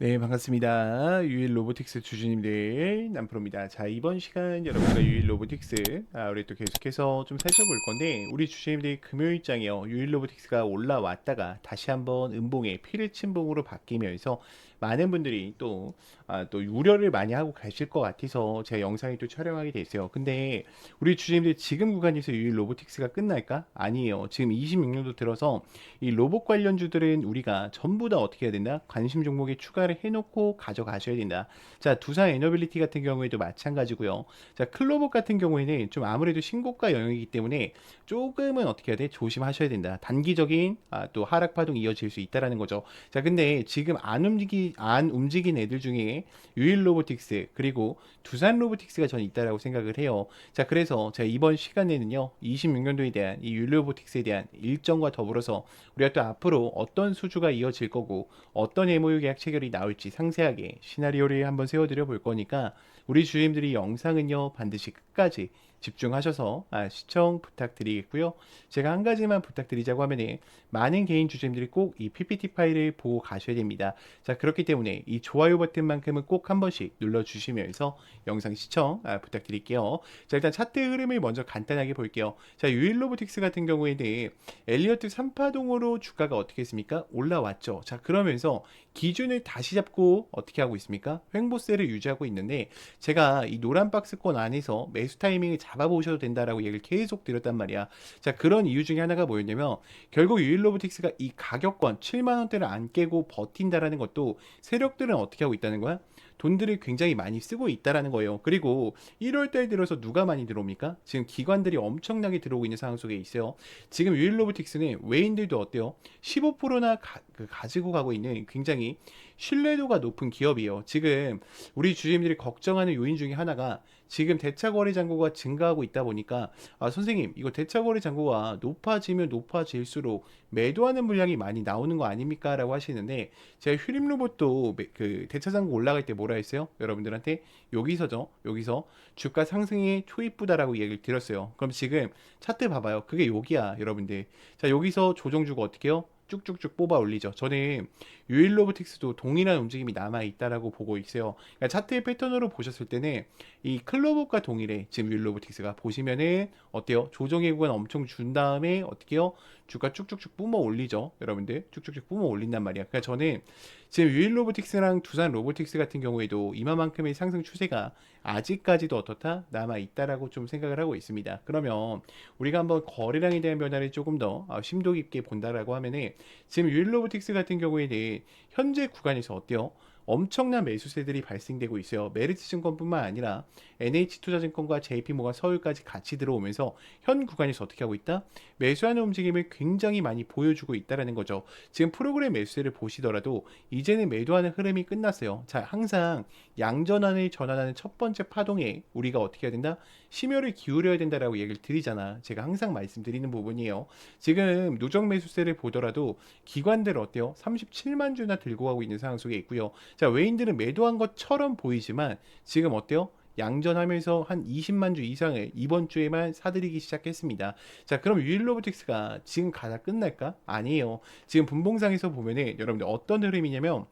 네, 반갑습니다. 유일 로보틱스 주주님들 남프로입니다. 자, 이번 시간 여러분과 유일 로보틱스 아, 우리 또 계속해서 좀 살펴볼 건데 우리 주주님들이 금요일장이요. 유일 로보틱스가 올라왔다가 다시 한번 음봉에 피를 침봉으로 바뀌면서 많은 분들이 또, 아, 또 우려를 많이 하고 가실 것 같아서 제가 영상을 또 촬영하게 됐어요. 근데 우리 주주님들 지금 구간에서 유일 로보틱스가 끝날까? 아니에요. 지금 26년도 들어서 이 로봇 관련주들은 우리가 전부 다 어떻게 해야 된다? 관심 종목에 추가를 해놓고 가져가셔야 된다. 자, 두산 에너빌리티 같은 경우에도 마찬가지고요. 자, 클로봇 같은 경우에는 좀 아무래도 신고가 영역이기 때문에 조금은 어떻게 해야 돼? 조심하셔야 된다. 단기적인 아, 또 하락 파동 이어질 수 있다라는 거죠. 자, 근데 지금 안 움직이 안 움직인 애들 중에 유일 로보틱스 그리고 두산 로보틱스가 저는 있다라고 생각을 해요. 자, 그래서 제가 이번 시간에는요, 26년도에 대한 이 유일 로보틱스에 대한 일정과 더불어서 우리가 또 앞으로 어떤 수주가 이어질 거고 어떤 MOU 계약 체결이 나올지 상세하게 시나리오를 한번 세워드려 볼 거니까 우리 주임들이 영상은요 반드시 끝까지 집중하셔서 아, 시청 부탁드리겠고요. 제가 한 가지만 부탁드리자고 하면은 많은 개인 주주님들이 꼭 이 PPT 파일을 보고 가셔야 됩니다. 자 그렇기 때문에 이 좋아요 버튼만큼은 꼭 한 번씩 눌러주시면서 영상 시청 아, 부탁드릴게요. 자 일단 차트 흐름을 먼저 간단하게 볼게요. 자 유일 로보틱스 같은 경우에는 엘리어트 3파동으로 주가가 어떻게 했습니까? 올라왔죠. 자 그러면서 기준을 다시 잡고 어떻게 하고 있습니까? 횡보세를 유지하고 있는데 제가 이 노란 박스권 안에서 매수 타이밍을 잡아보셔도 된다라고 얘기를 계속 드렸단 말이야. 자, 그런 이유 중에 하나가 뭐였냐면 결국 유일 로보틱스가 이 가격권 7만 원대를 안 깨고 버틴다라는 것도 세력들은 어떻게 하고 있다는 거야? 돈들을 굉장히 많이 쓰고 있다라는 거예요. 그리고 1월 달 들어서 누가 많이 들어옵니까? 지금 기관들이 엄청나게 들어오고 있는 상황 속에 있어요. 지금 유일 로보틱스는 외인들도 어때요? 15%나 가, 그 가지고 가고 있는 굉장히 신뢰도가 높은 기업이에요. 지금 우리 주주님들이 걱정하는 요인 중에 하나가 지금 대차거래 잔고가 증가하고 있다 보니까 아 선생님 이거 대차거래 잔고가 높아지면 높아질수록 매도하는 물량이 많이 나오는 거 아닙니까? 라고 하시는데 제가 휴림 로봇도 매- 그 대차 잔고 올라갈 때 뭐라 했어요? 여러분들한테 여기서죠 여기서 주가 상승이 초입부다라고 얘기를 드렸어요 그럼 지금 차트 봐봐요 그게 여기야 여러분들 자 여기서 조정주가 어떻게 해요? 쭉쭉쭉 뽑아 올리죠. 저는 유일 로보틱스도 동일한 움직임이 남아 있다라고 보고 있어요. 그러니까 차트의 패턴으로 보셨을 때는 이 클로봇과 동일해 지금 유일 로보틱스가 보시면은 어때요? 조정의 구간 엄청 준 다음에 어떻게요? 주가 쭉쭉쭉 뿜어 올리죠. 여러분들 쭉쭉쭉 뿜어 올린단 말이야. 그러니까 저는 지금 유일 로보틱스랑 두산 로보틱스 같은 경우에도 이만큼의 상승 추세가 아직까지도 어떻다 남아 있다라고 좀 생각을 하고 있습니다. 그러면 우리가 한번 거래량에 대한 변화를 조금 더 아, 심도 깊게 본다라고 하면은 지금 유일 로보틱스 같은 경우에는 현재 구간에서 어때요? 엄청난 매수세들이 발생되고 있어요. 메리츠 증권뿐만 아니라 NH투자증권과 JP모간 서울까지 같이 들어오면서 현 구간에서 어떻게 하고 있다? 매수하는 움직임을 굉장히 많이 보여주고 있다라는 거죠. 지금 프로그램 매수세를 보시더라도 이제는 매도하는 흐름이 끝났어요. 자, 항상 양전환을 전환하는 첫 번째 파동에 우리가 어떻게 해야 된다? 심혈을 기울여야 된다라고 얘기를 드리잖아. 제가 항상 말씀드리는 부분이에요. 지금 누적 매수세를 보더라도 기관들 어때요? 37만 주나 들고 가고 있는 상황 속에 있고요. 자, 외인들은 매도한 것처럼 보이지만 지금 어때요? 양전하면서 한 20만 주 이상을 이번 주에만 사들이기 시작했습니다. 자, 그럼 유일로보틱스가 지금 가다 끝날까? 아니에요. 지금 분봉상에서 보면은 여러분들 어떤 흐름이냐면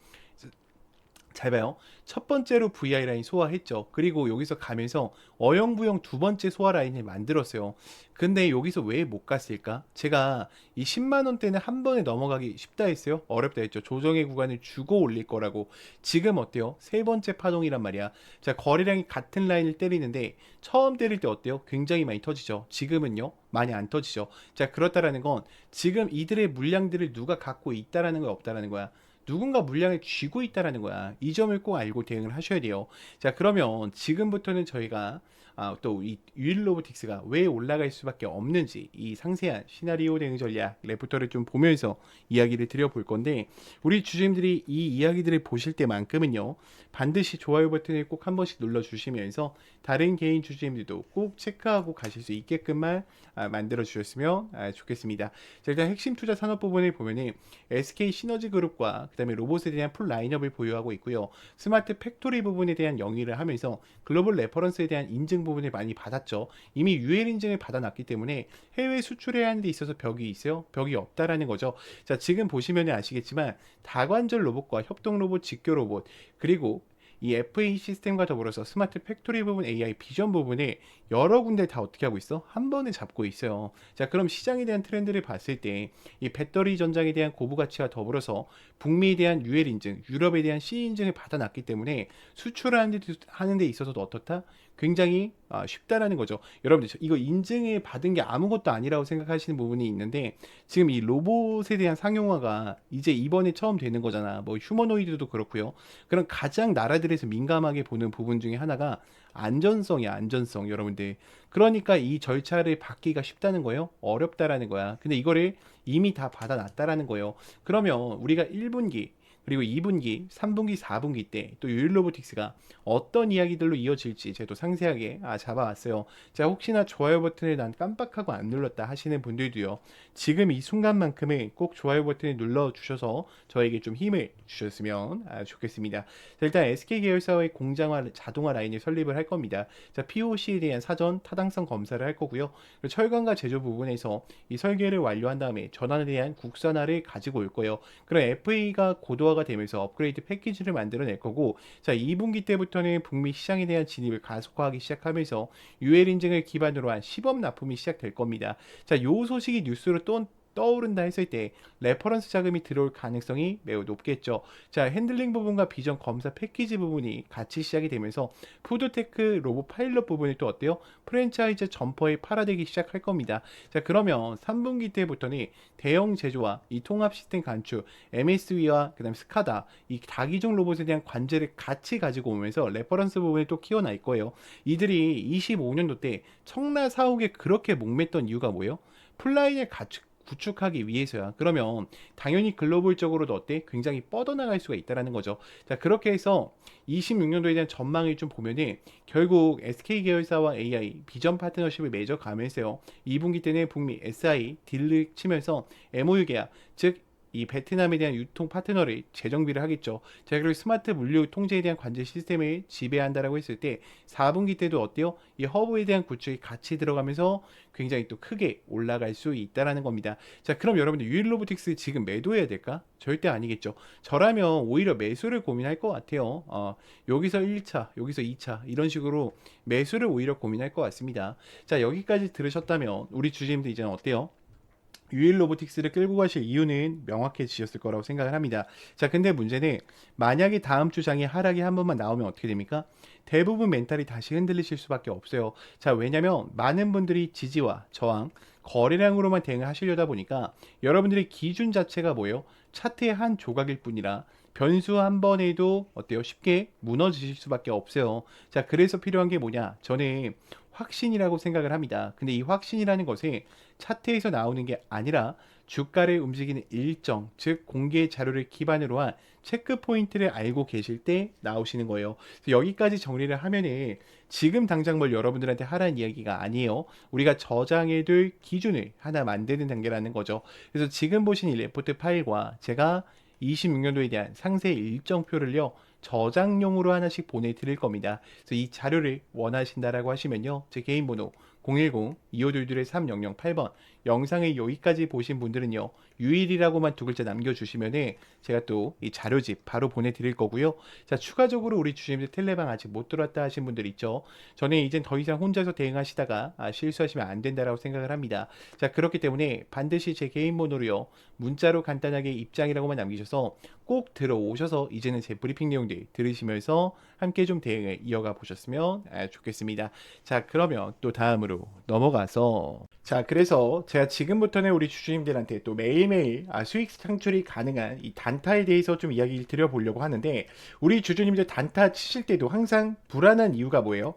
잘 봐요. 첫 번째로 VI 라인 소화했죠. 그리고 여기서 가면서 어영부영 두 번째 소화 라인을 만들었어요. 근데 여기서 왜 못 갔을까? 제가 이 10만 원대는 한 번에 넘어가기 쉽다 했어요. 어렵다 했죠. 조정의 구간을 주고 올릴 거라고. 지금 어때요? 세 번째 파동이란 말이야. 자, 거래량이 같은 라인을 때리는데 처음 때릴 때 어때요? 굉장히 많이 터지죠. 지금은요? 많이 안 터지죠. 자, 그렇다라는 건 지금 이들의 물량들을 누가 갖고 있다라는 거야, 없다라는 거야. 누군가 물량을 쥐고 있다라는 거야. 이 점을 꼭 알고 대응을 하셔야 돼요. 자, 그러면 지금부터는 저희가 아, 또이 유일 로보틱스가 왜 올라갈 수밖에 없는지 이 상세한 시나리오 대응 전략 레포터를 좀 보면서 이야기를 드려볼 건데 우리 주주님들이 이 이야기들을 보실 때만큼은요 반드시 좋아요 버튼을 꼭 한 번씩 눌러 주시면서 다른 개인 주주님들도 꼭 체크하고 가실 수 있게끔만 아, 만들어 주셨으면 아, 좋겠습니다. 자, 일단 핵심 투자 산업 부분을 보면은 SK 시너지 그룹과 그다음에 로봇에 대한 풀 라인업을 보유하고 있고요. 스마트 팩토리 부분에 대한 영위를 하면서 글로벌 레퍼런스에 대한 인증 부분을 많이 받았죠. 이미 UL 인증을 받아놨기 때문에 해외 수출해야 하는 데 있어서 벽이 있어요? 벽이 없다라는 거죠. 자, 지금 보시면 아시겠지만 다관절 로봇과 협동 로봇, 직교 로봇 그리고 이 FA 시스템과 더불어서 스마트 팩토리 부분, AI 비전 부분에 여러 군데 다 어떻게 하고 있어? 한 번에 잡고 있어요. 자, 그럼 시장에 대한 트렌드를 봤을 때 이 배터리 전장에 대한 고부 가치와 더불어서 북미에 대한 UL 인증, 유럽에 대한 C 인증을 받아놨기 때문에 수출하는 데, 하는 데 있어서도 어떻다? 굉장히 아, 쉽다라는 거죠. 여러분들 저- 이거 인증을 받은 게 아무것도 아니라고 생각하시는 부분이 있는데 지금 이 로봇에 대한 상용화가 이제 이번에 처음 되는 거잖아. 뭐 휴머노이드도 그렇고요. 그런 가장 나라들 에서 민감하게 보는 부분 중에 하나가 안전성이야, 안전성, 여러분들. 그러니까 이 절차를 받기가 쉽다는 거예요. 어렵다라는 거야. 근데 이거를 이미 다 받아놨다라는 거예요. 그러면 우리가 1분기 그리고 2분기, 3분기, 4분기 때 또 유일 로보틱스가 어떤 이야기들로 이어질지 제가 또 상세하게 아, 잡아왔어요. 자, 혹시나 좋아요 버튼을 난 깜빡하고 안 눌렀다 하시는 분들도요. 지금 이 순간만큼은 꼭 좋아요 버튼을 눌러 주셔서 저에게 좀 힘을 주셨으면 아, 좋겠습니다. 자, 일단 SK 계열사의 공장화 자동화 라인을 설립을 할 겁니다. 자, POC에 대한 사전 타당성 검사를 할 거고요. 철강과 제조 부분에서 이 설계를 완료한 다음에 전환에 대한 국산화를 가지고 올 거예요. 그럼 FA가 고도화 가 되면서 업그레이드 패키지를 만들어낼 거고, 자, 2분기 때부터는 북미 시장에 대한 진입을 가속화하기 시작하면서 UL 인증을 기반으로 한 시범 납품이 시작될 겁니다. 자, 요 소식이 뉴스로 또 떠오른다 했을 때 레퍼런스 자금이 들어올 가능성이 매우 높겠죠. 자, 핸들링 부분과 비전 검사 패키지 부분이 같이 시작이 되면서 푸드테크 로봇 파일럿 부분이 또 어때요? 프랜차이즈 점퍼에 팔아되기 시작할 겁니다. 자, 그러면 3분기 때부터는 대형 제조와 이 통합 시스템 간축, MSV와 그다음 스카다 이 다기종 로봇에 대한 관제를 같이 가지고 오면서 레퍼런스 부분을 또 키워날 거예요. 이들이 25년도 때 청라 사옥에 그렇게 목맸던 이유가 뭐예요? 플라이를 가축 구축하기 위해서야. 그러면 당연히 글로벌적으로도 어때? 굉장히 뻗어나갈 수가 있다라는 거죠. 자, 그렇게 해서 26년도에 대한 전망을 좀 보면은 결국 SK 계열사와 AI 비전 파트너십을 맺어 가면서요. 2분기 때는 북미 SI 딜을 치면서 MOU 계약, 즉 이 베트남에 대한 유통 파트너를 재정비를 하겠죠. 자, 그리고 스마트 물류 통제에 대한 관제 시스템을 지배한다라고 했을 때 4분기 때도 어때요? 이 허브에 대한 구축이 같이 들어가면서 굉장히 또 크게 올라갈 수 있다라는 겁니다. 자, 그럼 여러분들 유일 로보틱스 지금 매도해야 될까? 절대 아니겠죠. 저라면 오히려 매수를 고민할 것 같아요. 어, 여기서 1차, 여기서 2차 이런 식으로 매수를 오히려 고민할 것 같습니다. 자, 여기까지 들으셨다면 우리 주주님들 이제는 어때요? 유일 로보틱스를 끌고 가실 이유는 명확해지셨을 거라고 생각을 합니다. 자, 근데 문제는 만약에 다음 주 장에 하락이 한 번만 나오면 어떻게 됩니까? 대부분 멘탈이 다시 흔들리실 수밖에 없어요. 자, 왜냐면 많은 분들이 지지와 저항, 거래량으로만 대응을 하시려다 보니까 여러분들의 기준 자체가 뭐예요? 차트의 한 조각일 뿐이라 변수 한 번에도 어때요? 쉽게 무너지실 수밖에 없어요. 자, 그래서 필요한 게 뭐냐? 저는 확신이라고 생각을 합니다. 근데 이 확신이라는 것이 차트에서 나오는 게 아니라 주가를 움직이는 일정, 즉 공개 자료를 기반으로 한 체크 포인트를 알고 계실 때 나오시는 거예요. 여기까지 정리를 하면은 지금 당장 뭘 여러분들한테 하라는 이야기가 아니에요. 우리가 저장해둘 기준을 하나 만드는 단계라는 거죠. 그래서 지금 보신 이 레포트 파일과 제가 26년도에 대한 상세 일정표를요. 저장용으로 하나씩 보내드릴 겁니다. 그래서 이 자료를 원하신다라고 하시면요. 제 개인 번호 010-2522-3008번 영상의 여기까지 보신 분들은요. 유일이라고만 두 글자 남겨주시면은 제가 또 이 자료집 바로 보내드릴 거고요. 자 추가적으로 우리 주님들 텔레방 아직 못 들어왔다 하신 분들 있죠. 저는 이젠 더 이상 혼자서 대응하시다가 아, 실수하시면 안 된다라고 생각을 합니다. 자 그렇기 때문에 반드시 제 개인 번호로요. 문자로 간단하게 입장이라고만 남기셔서 꼭 들어오셔서 이제는 제 브리핑 내용들 들으시면서 함께 좀 대응을 이어가 보셨으면 아, 좋겠습니다. 자 그러면 또 다음으로 넘어가서 자 그래서 제가 지금부터는 우리 주주님들한테 또 매일매일 아, 수익 창출이 가능한 이 단타에 대해서 좀 이야기를 드려보려고 하는데 우리 주주님들 단타 치실 때도 항상 불안한 이유가 뭐예요?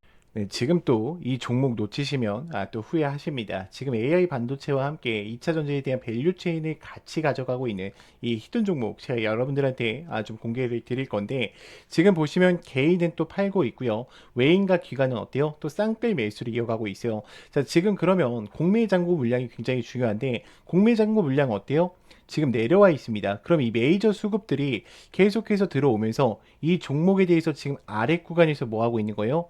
네, 지금 또 이 종목 놓치시면 아, 또 후회하십니다. 지금 AI 반도체와 함께 2차 전지에 대한 밸류 체인을 같이 가져가고 있는 이 히든 종목 제가 여러분들한테 아, 좀 공개를 드릴 건데 지금 보시면 개인은 또 팔고 있고요. 외인과 기관은 어때요? 또 쌍끌 매수를 이어가고 있어요. 자, 지금 그러면 공매 잔고 물량이 굉장히 중요한데 공매 잔고 물량 어때요? 지금 내려와 있습니다. 그럼 이 메이저 수급들이 계속해서 들어오면서 이 종목에 대해서 지금 아래 구간에서 뭐 하고 있는 거예요?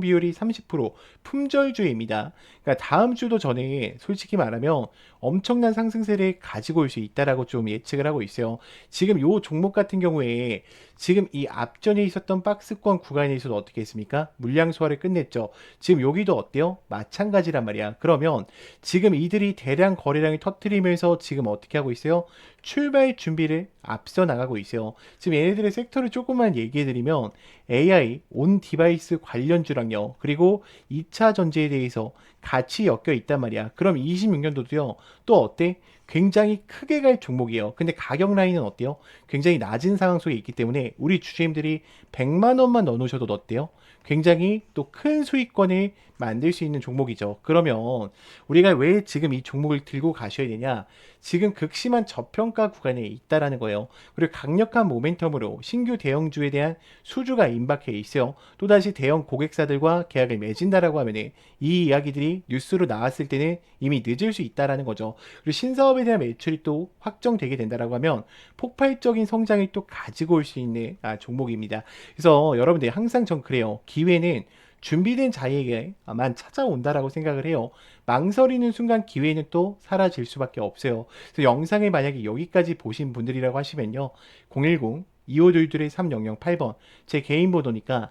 비율이 30% 품절주입니다. 그러니까 다음 주도 전에 솔직히 말하면 엄청난 상승세를 가지고 올 수 있다라고 좀 예측을 하고 있어요. 지금 요 종목 같은 경우에 지금 이 앞전에 있었던 박스권 구간에 있어서 어떻게 했습니까? 물량 소화를 끝냈죠. 지금 여기도 어때요? 마찬가지란 말이야. 그러면 지금 이들이 대량 거래량을 터트리면서 지금 어떻게 하고 있어요? 출발 준비를 앞서 나가고 있어요. 지금 얘네들의 섹터를 조금만 얘기해 드리면 AI, 온 디바이스 관련주랑요. 그리고 2차 전지에 대해서 같이 엮여 있단 말이야. 그럼 26년도도요. 또 어때? 굉장히 크게 갈 종목이에요. 근데 가격 라인은 어때요? 굉장히 낮은 상황 속에 있기 때문에 우리 주주님들이 100만 원만 넣어 놓으셔도 어때요? 굉장히 또 큰 수익권을 만들 수 있는 종목이죠. 그러면 우리가 왜 지금 이 종목을 들고 가셔야 되냐? 지금 극심한 저평가 구간에 있다라는 거예요. 그리고 강력한 모멘텀으로 신규 대형주에 대한 수주가 임박해 있어요. 또다시 대형 고객사들과 계약을 맺은다라고 하면 이 이야기들이 뉴스로 나왔을 때는 이미 늦을 수 있다라는 거죠. 그리고 신사업에 사업에 대한 매출이 또 확정되게 된다라고 하면 폭발적인 성장을 또 가지고 올 수 있는 아, 종목입니다. 그래서 여러분들 항상 전 그래요. 기회는 준비된 자에게만 찾아온다라고 생각을 해요. 망설이는 순간 기회는 또 사라질 수밖에 없어요. 그래서 영상을 만약에 여기까지 보신 분들이라고 하시면요. 010 2522 3008번 제 개인 번호니까